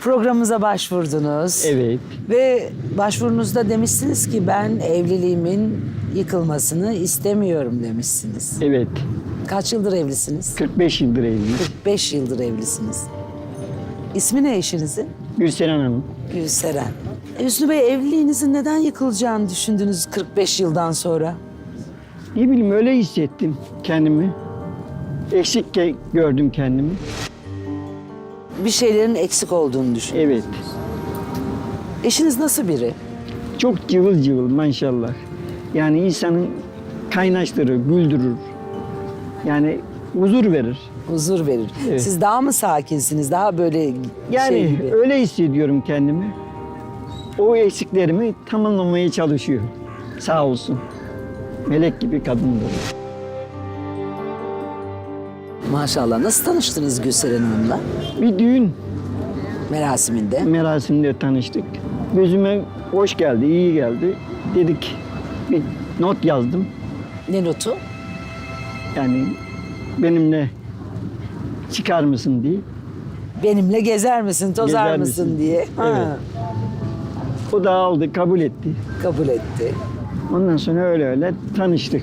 Programımıza başvurdunuz. Evet. Ve başvurunuzda demişsiniz ki ben evliliğimin yıkılmasını istemiyorum demişsiniz. Evet. Kaç yıldır evlisiniz? 45 yıldır evliyiz. 45 yıldır evlisiniz. İsmi ne eşinizin? Gülseren Hanım. Gülseren. E, Hüsnü Bey evliliğinizin neden yıkılacağını düşündünüz 45 yıldan sonra? Ne bileyim öyle hissettim kendimi. Eksik gördüm kendimi. Bir şeylerin eksik olduğunu düşün. Evet. Eşiniz nasıl biri? Çok cıvıl cıvıl maşallah. Yani insanın kaynaştırır, güldürür. Yani huzur verir. Huzur verir. Evet. Siz daha mı sakinsiniz? Daha böyle Yani şey gibi. öyle hissediyorum kendimi. O eksiklerimi tamamlamaya çalışıyor. Sağ olsun. Melek gibi kadındır. Maşallah. Nasıl tanıştınız Gülseren Hanım'la? Bir düğün Merasiminde. merasiminde tanıştık. Gözüme hoş geldi, iyi geldi. Dedik bir not yazdım. Ne notu? Yani benimle çıkar mısın diye. Benimle gezer misin, tozar Gezer mısın misin? diye. Ha. O da aldı, kabul etti. kabul etti. Ondan sonra öyle öyle tanıştık,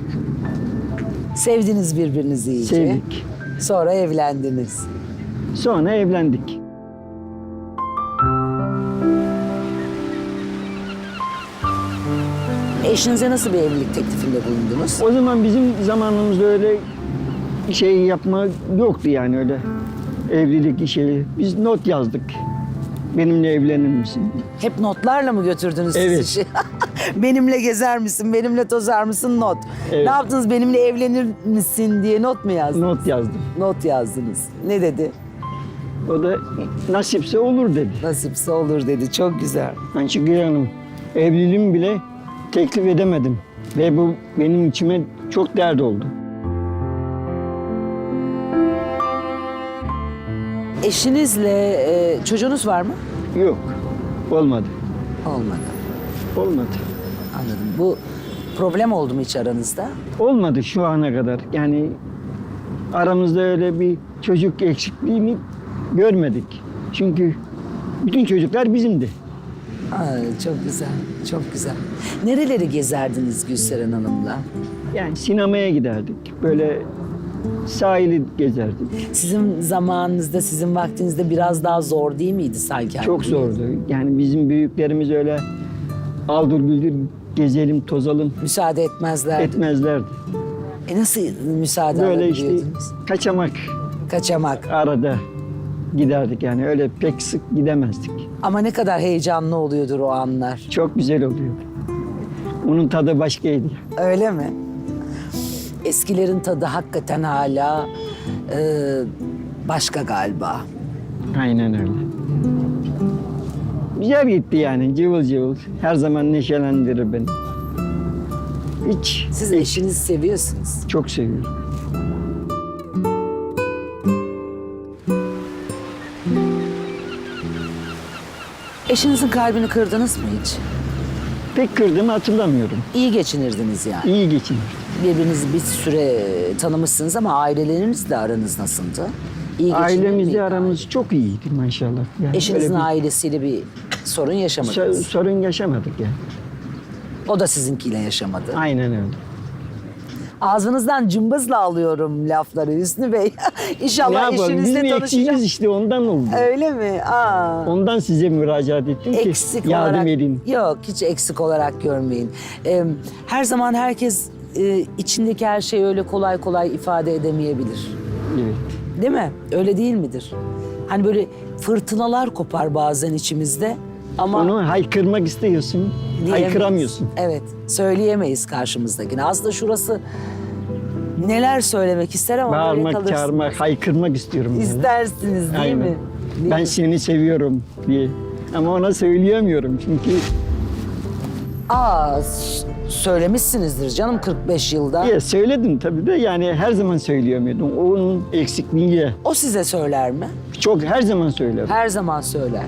Sevdiniz birbirinizi iyice. sevdik. Sonra evlendiniz. Sonra evlendik. Eşinize nasıl bir evlilik teklifinde bulundunuz? O zaman bizim zamanımızda öyle şey yapma yoktu yani öyle evlilik şeyi. Biz not yazdık. Benimle evlenir misin? Hep notlarla mı götürdünüz Evet. siz işi? benimle gezer misin, benimle tozar mısın not. Evet. Ne yaptınız benimle evlenir misin diye not mu yazdınız? Not yazdım. Not yazdınız. Ne dedi? O da nasipse olur dedi. Nasipse olur dedi. Çok güzel. Ben Şükrü Hanım evliliğimi bile teklif edemedim. Ve bu benim içime çok dert oldu. Eşinizle e, çocuğunuz var mı? Yok. Olmadı. Olmadı. Olmadı. Anladım. Bu problem oldu mu hiç aranızda? Olmadı şu ana kadar. Yani aramızda öyle bir çocuk eksikliğini görmedik. Çünkü bütün çocuklar bizimdi. Aa, çok güzel, çok güzel. Nereleri gezerdiniz Gülseren Hanım'la? Yani sinemaya giderdik. Böyle sahili gezerdik. Sizin zamanınızda, sizin vaktinizde biraz daha zor değil miydi sanki? Çok zordu. Yani bizim büyüklerimiz öyle aldır güldür gezelim tozalım Müsaade etmezlerdi. etmezlerdi. E nasıl müsaade Böyle işte kaçamak Kaçamak. arada giderdik yani öyle pek sık gidemezdik. Ama ne kadar heyecanlı oluyordur o anlar. Çok güzel oluyordu. Onun tadı başkaydı. Öyle mi? Eskilerin tadı hakikaten hala e, başka galiba. Aynen öyle. Güzel gitti yani cıvıl cıvıl. Her zaman neşelendirir beni. Hiç Siz eşinizi seviyorsunuz. çok seviyorum. Eşinizin kalbini kırdınız mı hiç? Pek kırdığımı hatırlamıyorum. İyi geçinirdiniz yani. İyi geçinir. Birbirinizi bir süre tanımışsınız ama ailelerinizle aranız nasıldı? İyi geçinir miydi? Ailemizle aramız çok iyiydi maşallah. Yani Eşinizin bir ailesiyle bir sorun so- yaşamadınız. sorun yaşamadık yani. O da sizinkiyle yaşamadı. Aynen öyle. Ağzınızdan cımbızla alıyorum lafları Hüsnü Bey. ne İnşallah yapalım? eşinizle Bizim tanışacağım. eksiğimiz işte ondan oldu. Öyle mi? Aa. Ondan size müracaat ettim ki Eksik yardım olarak. edin. Yok hiç eksik olarak görmeyin. Ee, her zaman herkes e, içindeki her şeyi öyle kolay kolay ifade edemeyebilir. Evet. Değil mi? Öyle değil midir? Hani böyle fırtınalar kopar bazen içimizde ama Onu haykırmak istiyorsun, diyemeyiz. haykıramıyorsun. Evet, söyleyemeyiz karşımızdakine. Aslında şurası neler söylemek ister ama böyle Bağırmak, kalırsın. çağırmak, haykırmak istiyorum. yani. İstersiniz değil Aynen. mi? Değil ben mi? seni seviyorum diye. Ama ona söyleyemiyorum çünkü Aa, s- söylemişsinizdir canım 45 yılda. ya söyledim tabii de yani her zaman söyleyemiyordum. Onun eksikliğiyle O size söyler mi? çok her zaman söylerim. Her zaman söyler.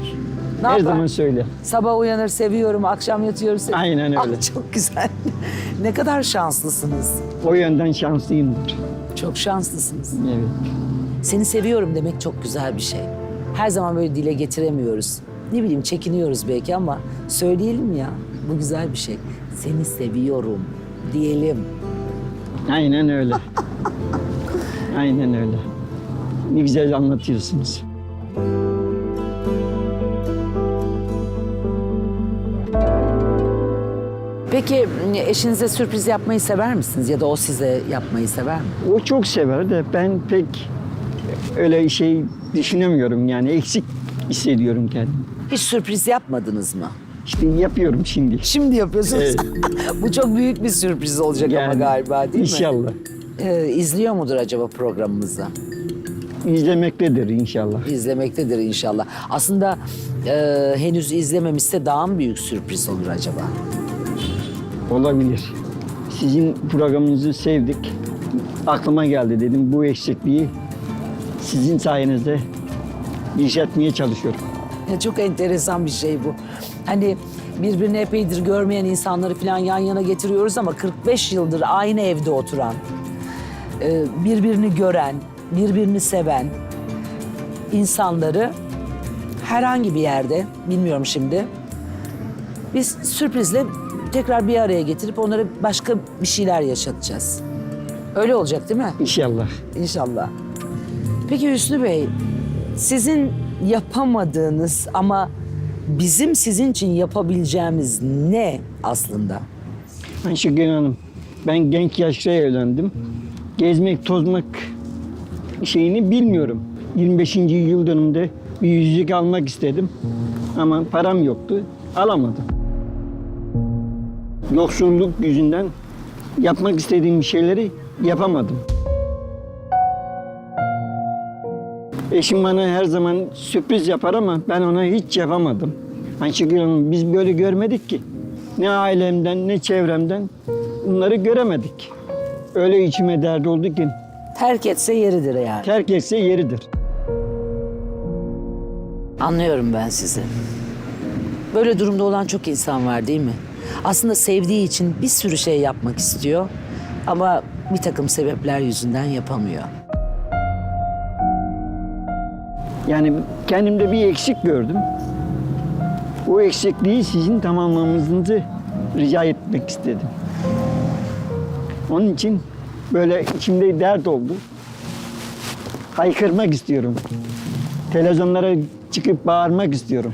Ne Her yapar? zaman söyle. Sabah uyanır seviyorum, akşam yatıyor seviyorum. Aynen öyle. Ah, çok güzel. ne kadar şanslısınız. O yönden şanslıyımdır. Çok şanslısınız. Evet. Seni seviyorum demek çok güzel bir şey. her zaman böyle dile getiremiyoruz. Ne bileyim çekiniyoruz belki ama söyleyelim ya. Bu güzel bir şey. Seni seviyorum diyelim. Aynen öyle. Aynen öyle. Ne güzel anlatıyorsunuz. Peki eşinize sürpriz yapmayı sever misiniz ya da o size yapmayı sever mi? O çok sever de ben pek öyle şey düşünemiyorum yani eksik hissediyorum kendimi. Hiç sürpriz yapmadınız mı? İşte yapıyorum şimdi. Şimdi yapıyorsunuz. Evet. Bu çok büyük bir sürpriz olacak ama Yani, galiba değil mi? İnşallah. Ee, izliyor mudur acaba programımızı? İzlemektedir inşallah. İzlemektedir inşallah. Aslında e, henüz izlememişse daha mı büyük sürpriz olur acaba? Olabilir. Sizin programınızı sevdik. Aklıma geldi dedim bu eksikliği sizin sayenizde yaşatmaya çalışıyorum. Ya çok enteresan bir şey bu. Hani birbirini epeydir görmeyen insanları falan yan yana getiriyoruz ama 45 yıldır aynı evde oturan, e, birbirini gören, birbirini seven insanları herhangi bir yerde, bilmiyorum şimdi, biz sürprizle tekrar bir araya getirip onlara başka bir şeyler yaşatacağız. Öyle olacak değil mi? İnşallah. İnşallah. Peki Hüsnü Bey, sizin yapamadığınız ama bizim sizin için yapabileceğimiz ne aslında? Ayşegül Hanım, ben genç yaşta evlendim. Gezmek, tozmak şeyini bilmiyorum. 25. yıl dönümünde bir yüzük almak istedim. Ama param yoktu, alamadım. Yoksulluk yüzünden yapmak istediğim şeyleri yapamadım. Eşim bana her zaman sürpriz yapar ama ben ona hiç yapamadım. Ayşegül Hanım biz böyle görmedik ki. Ne ailemden ne çevremden bunları göremedik. Öyle içime dert oldu ki Terk etse yeridir yani. terk etse yeridir. Anlıyorum ben sizi. Böyle durumda olan çok insan var değil mi? Aslında sevdiği için bir sürü şey yapmak istiyor ama bir takım sebepler yüzünden yapamıyor. Yani kendimde bir eksik gördüm. O eksikliği sizin tamamlamanızı rica etmek istedim. Onun için böyle içimde dert oldu. Haykırmak istiyorum. Televizyonlara çıkıp bağırmak istiyorum.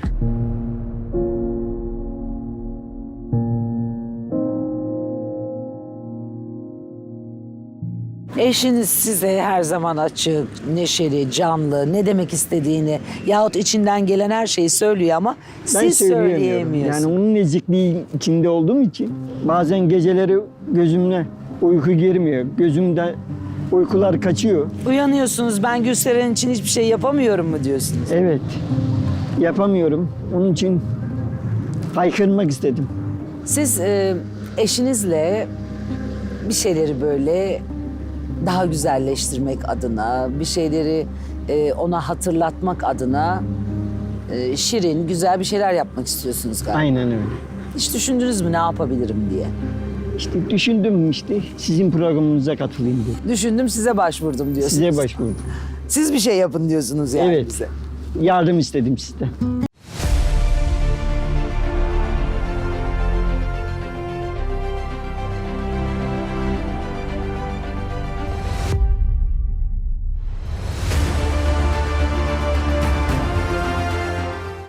Eşiniz size her zaman açık, neşeli, canlı, ne demek istediğini yahut içinden gelen her şeyi söylüyor ama Ben siz söyleyemiyorum. söyleyemiyorsunuz. Yani onun ezikliği içinde olduğum için bazen geceleri gözümle uyku girmiyor. Gözümde uykular kaçıyor. Uyanıyorsunuz ben Gülseren için hiçbir şey yapamıyorum mu diyorsunuz? Evet. Yapamıyorum. Onun için haykırmak istedim. Siz e, eşinizle bir şeyleri böyle daha güzelleştirmek adına, bir şeyleri e, ona hatırlatmak adına e, şirin, güzel bir şeyler yapmak istiyorsunuz galiba. Aynen öyle. Hiç düşündünüz mü ne yapabilirim diye? İşte düşündüm işte sizin programınıza katılayım diye. Düşündüm size başvurdum diyorsunuz. Size başvurdum. Siz bir şey yapın diyorsunuz yani Evet. bize. Yardım istedim sizden.